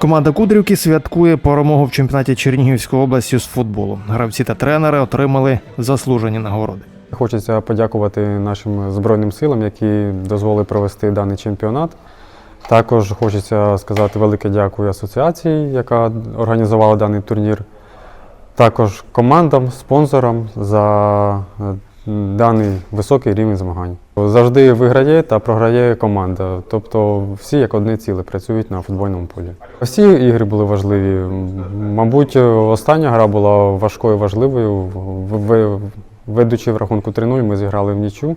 Команда Кудрівки святкує перемогу в чемпіонаті Чернігівської області з футболу. Гравці та тренери отримали заслужені нагороди. Хочеться подякувати нашим Збройним силам, які дозволили провести даний чемпіонат. Також хочеться сказати велике дякую асоціації, яка організувала даний турнір. Також командам, спонсорам за е, даний високий рівень змагань. Завжди виграє та програє команда. Тобто всі як одне ціле працюють на футбольному полі. Всі ігри були важливі. Мабуть, остання гра була важкою важливою. Ведучи в рахунку 3-0, ми зіграли в нічю,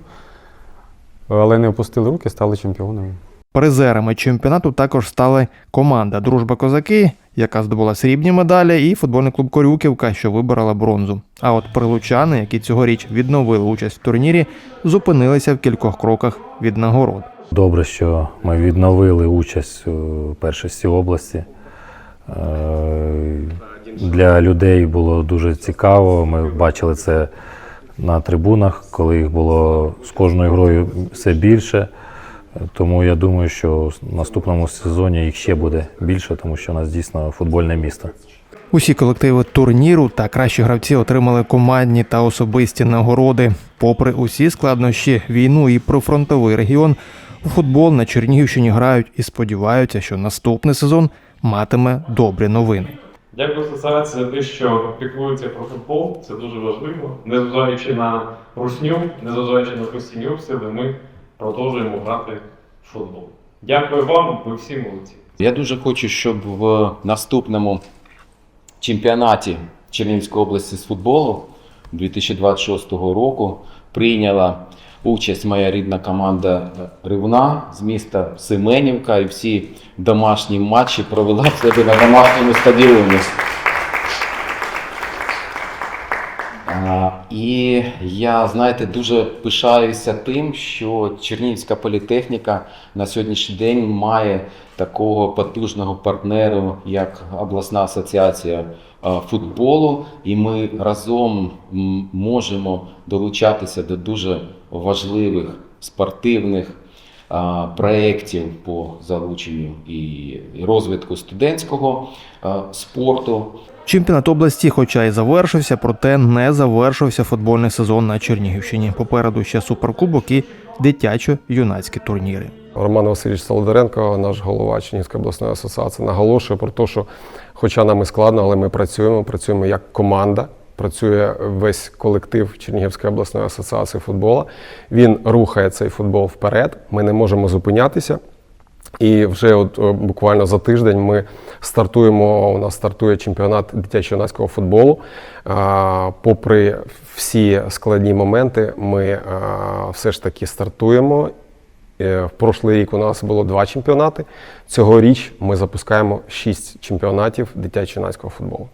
але не опустили руки, стали чемпіонами. Призерами чемпіонату також стали команда Дружба Козаки, яка здобула срібні медалі, і футбольний клуб Корюківка, що виборола бронзу. А от прилучани, які цьогоріч відновили участь в турнірі, зупинилися в кількох кроках від нагород. Добре, що ми відновили участь у першості області. Е, Для людей було дуже цікаво. Ми бачили це на трибунах, коли їх було з кожною грою все більше. Тому я думаю, що в наступному сезоні їх ще буде більше, тому що у нас дійсно футбольне місто. Усі колективи турніру та кращі гравці отримали командні та особисті нагороди. Попри усі складнощі, війну і прифронтовий регіон, у футбол на Чернігівщині грають і сподіваються, що наступний сезон матиме добрі новини. Дякую асоціації за те, що піклується про футбол. Це дуже важливо. Незважаючи на русню, незважаючи на постійні обстріли, ми продовжуємо грати в футбол. Дякую вам, ви всі молодці. Я дуже хочу, щоб в наступному чемпіонаті Чернігівської області з футболу 2026 року прийняла участь моя рідна команда Ривна з міста Семенівка і всі домашні матчі провела себе на домашньому стадіоні. І я, знаєте, дуже пишаюся тим, що Чернігівська політехніка на сьогоднішній день має такого потужного партнеру, як обласна асоціація футболу, і ми разом можемо долучатися до дуже важливих спортивних проєктів по залученню і розвитку студентського спорту. Чемпіонат області, хоча й завершився, проте не завершився футбольний сезон на Чернігівщині. Попереду ще суперкубок і дитячо-юнацькі турніри. Роман Васильович Солодоренко, наш голова Чернігівської обласної асоціації, наголошує про те, що, хоча нам і складно, але ми працюємо, працюємо як команда. Працює весь колектив Чернігівської обласної асоціації футболу. Він рухає цей футбол вперед. Ми не можемо зупинятися. І вже от е, буквально за тиждень ми стартуємо. У нас стартує чемпіонат дитячо-юнацького футболу. Попри всі складні моменти, ми все ж таки стартуємо. Е, В прошлий рік у нас було два чемпіонати. Цьогоріч ми запускаємо шість чемпіонатів дитячо-юнацького футболу.